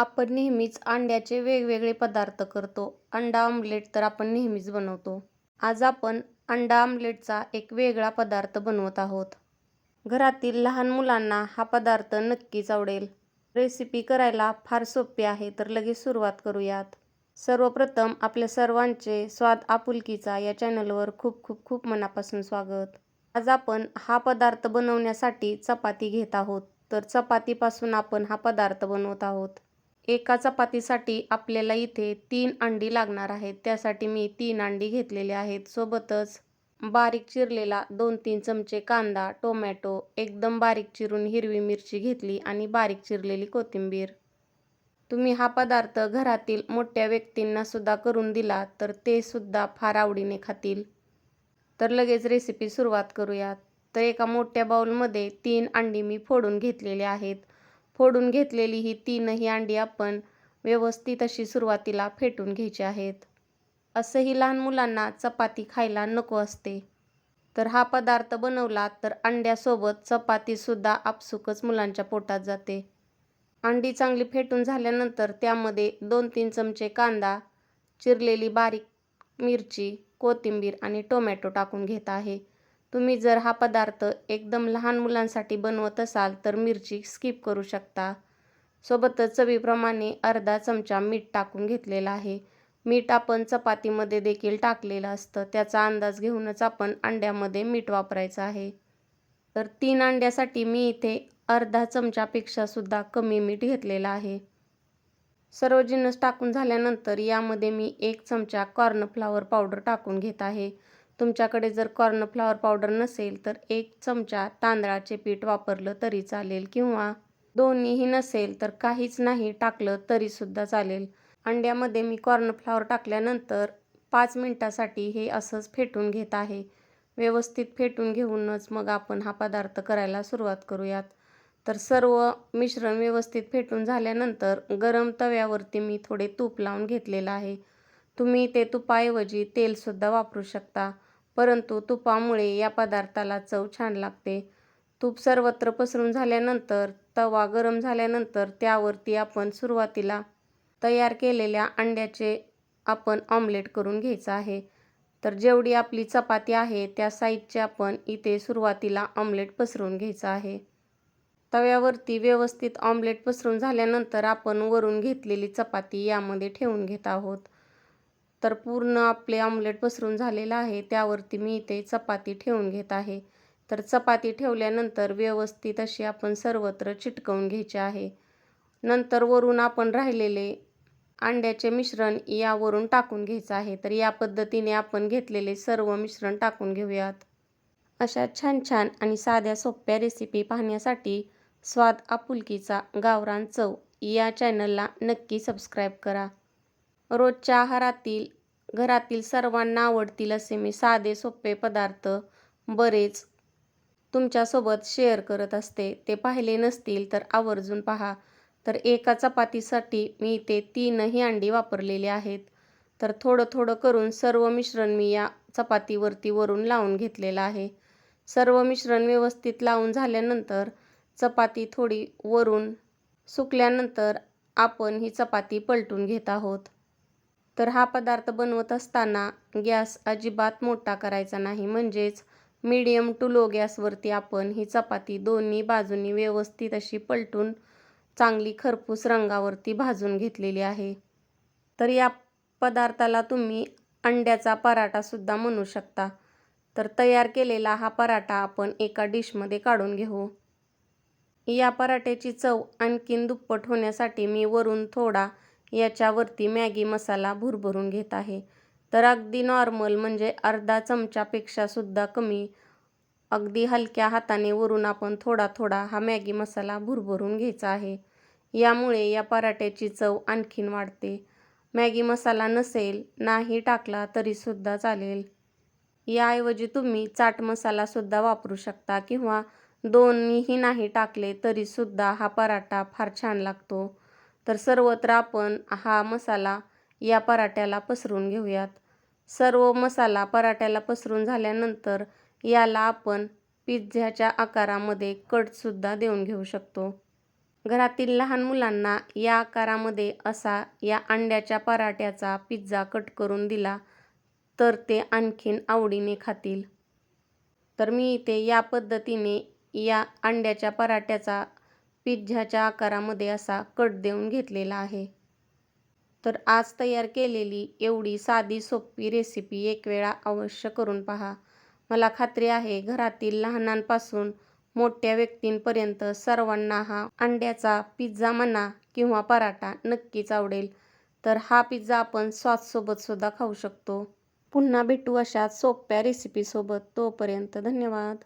आपण नेहमीच अंड्याचे वेगवेगळे पदार्थ करतो. अंडा ऑमलेट तर आपण नेहमीच बनवतो. आज आपण अंडा ऑमलेटचा एक वेगळा पदार्थ बनवत आहोत. घरातील लहान मुलांना हा पदार्थ नक्कीच आवडेल. रेसिपी करायला फार सोपी आहे तर लगेच सुरुवात करूयात. सर्वप्रथम आपल्या सर्वांचे स्वाद आपुलकीचा या चॅनलवर खूप खूप खूप मनापासून स्वागत. आज आपण हा पदार्थ बनवण्यासाठी चपाती घेत आहोत. तर चपातीपासून आपण हा पदार्थ बनवत आहोत. एका चपातीसाठी आपल्याला इथे तीन अंडी लागणार आहेत. त्यासाठी मी तीन अंडी घेतलेली आहेत. सोबतच बारीक चिरलेला दोन तीन चमचे कांदा, टोमॅटो, एकदम बारीक चिरून हिरवी मिरची घेतली आणि बारीक चिरलेली कोथिंबीर. तुम्ही हा पदार्थ घरातील मोठ्या व्यक्तींना सुद्धा करून दिला तर ते सुद्धा फार आवडीने खातील. तर लगेच रेसिपी सुरुवात करूयात. तर एका मोठ्या बाऊलमध्ये तीन अंडी मी फोडून घेतलेले आहेत. फोडून घेतलेली ही तीनही अंडी आपण व्यवस्थित अशी सुरुवातीला फेटून घ्यायची आहेत. असंही लहान मुलांना चपाती खायला नको असते. तर हा पदार्थ बनवला तर अंड्यासोबत चपातीसुद्धा आपसुकच मुलांच्या पोटात जाते. अंडी चांगली फेटून झाल्यानंतर त्यामध्ये दोन तीन चमचे कांदा, चिरलेली बारीक मिरची, कोथिंबीर आणि टोमॅटो टाकून घेत आहे. तुम्ही जर हा पदार्थ एकदम लहान मुलांसाठी बनवत असाल तर मिरची स्किप करू शकता. सोबतच चवीप्रमाणे अर्धा चमचा मीठ टाकून घेतलेला आहे. मीठ आपण चपातीमध्ये देखील टाकलेलं असतं. त्याचा अंदाज घेऊनच आपण अंड्यामध्ये मीठ वापरायचं आहे. तर तीन अंड्यासाठी मी इथे अर्धा चमचापेक्षा सुद्धा कमी मीठ घेतलेलं आहे. सर्व जिन्नस टाकून झाल्यानंतर यामध्ये मी एक चमचा कॉर्नफ्लॉवर पावडर टाकून घेत आहे. तुमच्याकडे जर कॉर्नफ्लॉवर पावडर नसेल तर एक चमचा तांदळाचे पीठ वापरलं तरी चालेल किंवा दोन्हीही नसेल तर काहीच नाही टाकलं तरीसुद्धा चालेल. अंड्यामध्ये मी कॉर्नफ्लॉवर टाकल्यानंतर पाच मिनटासाठी हे असंच फेटून घेत आहे. व्यवस्थित फेटून घेऊनच मग आपण हा पदार्थ करायला सुरुवात करूयात. तर सर्व मिश्रण व्यवस्थित फेटून झाल्यानंतर गरम तव्यावरती मी थोडे तूप लावून घेतलेलं आहे. तुम्ही ते तुपाऐवजी तेलसुद्धा वापरू शकता. परंतु तुपामुळे या पदार्थाला चव छान लागते. तूप सर्वत्र पसरून झाल्यानंतर तवा गरम झाल्यानंतर त्यावरती आपण सुरुवातीला तयार केलेल्या अंड्याचे आपण ऑमलेट करून घ्यायचं आहे. तर जेवढी आपली चपाती आहे त्या साईजचे आपण इथे सुरुवातीला ऑमलेट पसरून घ्यायचं आहे. तव्यावरती व्यवस्थित ऑमलेट पसरून झाल्यानंतर आपण वरून घेतलेली चपाती यामध्ये ठेवून घेत आहोत. तर पूर्ण आपले ऑमलेट पसरून झालेलं आहे. त्यावरती मी इथे चपाती ठेवून घेत आहे. तर चपाती ठेवल्यानंतर व्यवस्थित अशी आपण सर्वत्र चिटकवून घ्यायची आहे. नंतर वरून आपण राहिलेले अंड्याचे मिश्रण यावरून टाकून घ्यायचं आहे. तर या पद्धतीने आपण घेतलेले सर्व मिश्रण टाकून घेऊयात. अशा छान छान आणि साध्या सोप्या रेसिपी पाहण्यासाठी स्वाद आपुलकीचा गावरान चव या चॅनलला नक्की सबस्क्राईब करा. रोजच्या आहारातील घरातील सर्वांना आवडतील असे मी साधे सोपे पदार्थ बरेच तुमच्यासोबत शेअर करत असते. ते पाहिले नसतील तर आवर्जून पहा. तर एका चपातीसाठी मी इथे तीनही अंडी वापरलेली आहेत. तर थोडं थोडं करून सर्व मिश्रण मी या चपातीवरती वरून लावून घेतलेलं आहे. सर्व मिश्रण व्यवस्थित लावून झाल्यानंतर चपाती थोडी वरून सुकल्यानंतर आपण ही चपाती पलटून घेत आहोत. तर हा पदार्थ बनवत असताना गॅस अजिबात मोठा करायचा नाही. म्हणजेच मीडियम टू लो गॅसवरती आपण ही चपाती दोन्ही बाजूंनी व्यवस्थित अशी पलटून चांगली खरपूस रंगावरती भाजून घेतलेली आहे. तर या पदार्थाला तुम्ही अंड्याचा पराठासुद्धा म्हणू शकता. तर तयार केलेला हा पराठा आपण एका डिशमध्ये काढून घेऊ. या पराठ्याची चव आणखीन दुप्पट होण्यासाठी मी वरून थोडा याच्यावरती मॅगी मसाला भुरभरून घेत आहे. तर अगदी नॉर्मल म्हणजे अर्धा चमचापेक्षा सुद्धा कमी अगदी हलक्या हाताने वरून आपण थोडा थोडा हा मॅगी मसाला भुरभरून घ्यायचा आहे. यामुळे या पराठ्याची चव आणखीन वाढते. मॅगी मसाला नसेल नाही टाकला तरीसुद्धा चालेल. याऐवजी तुम्ही चाट मसालासुद्धा वापरू शकता किंवा दोन्हीही नाही टाकले तरीसुद्धा हा पराठा फार छान लागतो. तर सर्वत्र आपण हा मसाला या पराठ्याला पसरून घेऊयात. सर्व मसाला पराठ्याला पसरून झाल्यानंतर याला आपण पिझ्झ्याच्या आकारामध्ये कटसुद्धा देऊन घेऊ शकतो. घरातील लहान मुलांना या आकारामध्ये असा या अंड्याच्या पराठ्याचा पिझ्झा कट करून दिला तर ते आणखीन आवडीने खातील तर मी इथे या पद्धतीने या अंड्याच्या पराठ्याचा पिझ्झाच्या आकारामध्ये असा कट देऊन घेतलेला आहे. तर आज तयार केलेली एवढी साधी सोपी रेसिपी एक वेळा अवश्य करून पहा. मला खात्री आहे घरातील लहानांपासून मोठ्या व्यक्तींपर्यंत सर्वांना हा अंड्याचा पिझ्झा म्हणा किंवा पराठा नक्कीच आवडेल. तर हा पिझ्झा आपण सॉससोबतसुद्धा खाऊ शकतो. पुन्हा भेटू अशा सोप्या रेसिपीसोबत तोपर्यंत धन्यवाद.